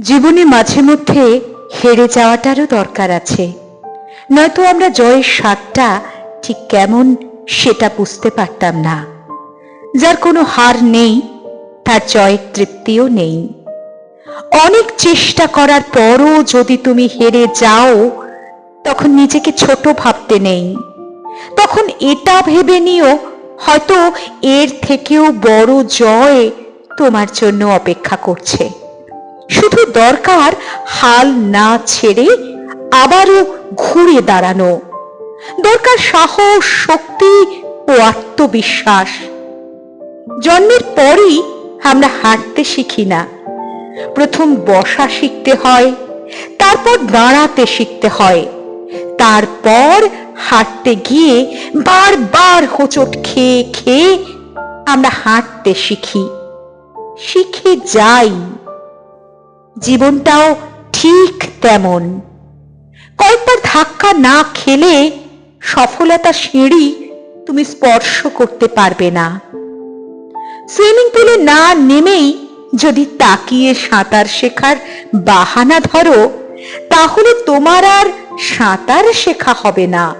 জীবনে মাঝে মধ্যে হেরে যাওয়াটারও দরকার আছে। নয়তো আমরা জয়ের স্বাদটা ঠিক কেমন সেটা বুঝতে পারতাম না। যার কোনো হার নেই, তার জয়ের তৃপ্তিও নেই। অনেক চেষ্টা করার পরও যদি তুমি হেরে যাও, তখন নিজেকে ছোট ভাবতে নেই। তখন এটা ভেবে নিও, হয়তো এর থেকেও বড় জয় তোমার জন্য অপেক্ষা করছে। শুধু দরকার হাল না ছেড়ে আবারও ঘুরে দাঁড়ানো। দরকার সাহস, শক্তি ও আত্মবিশ্বাস। জন্মের পরই আমরা হাঁটতে শিখি না। প্রথম বসা শিখতে হয়, তারপর দাঁড়াতে শিখতে হয়। তারপর হাঁটতে গিয়ে বারবার হোঁচট খেয়ে খেয়ে আমরা হাঁটতে শিখি। শিখে যাই। জীবনটাও ঠিক তেমন। কয়েকবার ধাক্কা না খেলে সফলতা সিঁড়ি তুমি স্পর্শ করতে পারবে না। সুইমিং পুলে না নেমেই যদি তাকিয়ে সাঁতার শেখার বাহানা ধরো, তাহলে তোমার আর সাঁতার শেখা হবে না।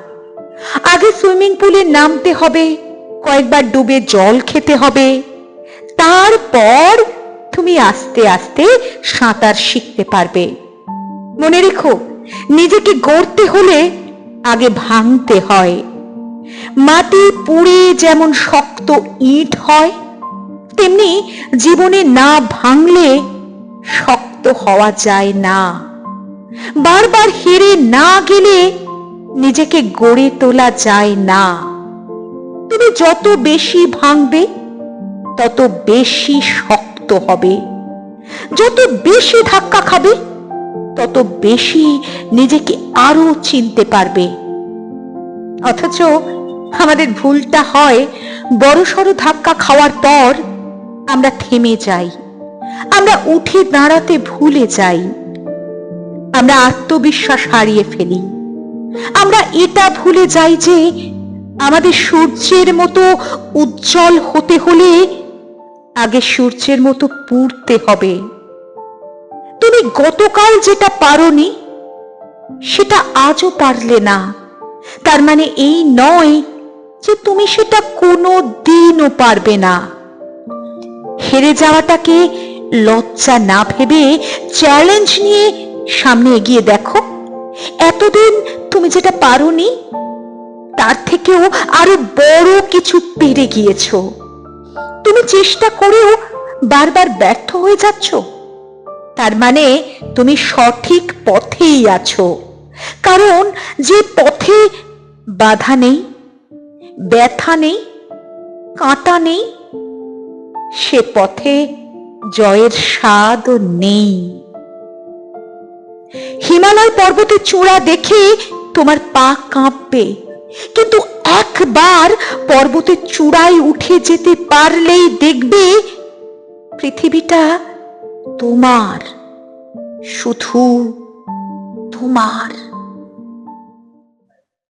আগে সুইমিং পুলে নামতে হবে, কয়েকবার ডুবে জল খেতে হবে, তারপর আস্তে আস্তে সাঁতার শিখতে পারবে। মনে রেখো, নিজেকে গড়তে হলে আগে ভাঙতে হয়। মাটি পুড়ে যেমন শক্ত ইট হয়, তেমনি জীবনে না ভাঙলে শক্ত হওয়া যায় না। বারবার হেরে না গেলে নিজেকে গড়ে তোলা যায় না। তুমি যত বেশি ভাঙবে, তত বেশি শক্ত হবে। যত বেশি ধাক্কা খাবে, তত বেশি নিজেকে আরও চিনতে পারবে। অথচ আমাদের ভুলটা হয় বড়সড় ধাক্কা খাওয়ার পর আমরা থেমে যাই, আমরা উঠে দাঁড়াতে ভুলে যাই, আমরা আত্মবিশ্বাস হারিয়ে ফেলি। আমরা এটা ভুলে যাই যে আমাদের সূর্যের মতো উজ্জ্বল হতে হলে আগে সূর্যের মতো পুড়তে হবে। তুমি গতকাল যেটা পারোনি, সেটা আজও পারলে না। তার মানে এই নয় যে তুমি সেটা কোনো দিনও পারবে না। হেরে যাওয়াটাকে লজ্জা না ভেবে চ্যালেঞ্জ নিয়ে সামনে এগিয়ে দেখো। এতদিন তুমি যেটা পারোনি, তার থেকেও আরও বড় কিছু পেরে গিয়েছো। তুমি চেষ্টা করেও বারবার ব্যর্থ হয়ে যাচ্ছ। তার মানে তুমি সঠিক পথেই আছো। কারণ যে পথে বাধা নেই, ব্যথা নেই, কাঁটা নেই, সে পথে জয়ের স্বাদ নেই। হিমালয় পর্বতের চূড়া দেখে তোমার পা কাঁপবে। কিন্তু একবার পর্বতের চূড়ায় উঠে যেতে পারলেই দেখবে পৃথিবীটা তোমার শুধু তোমার।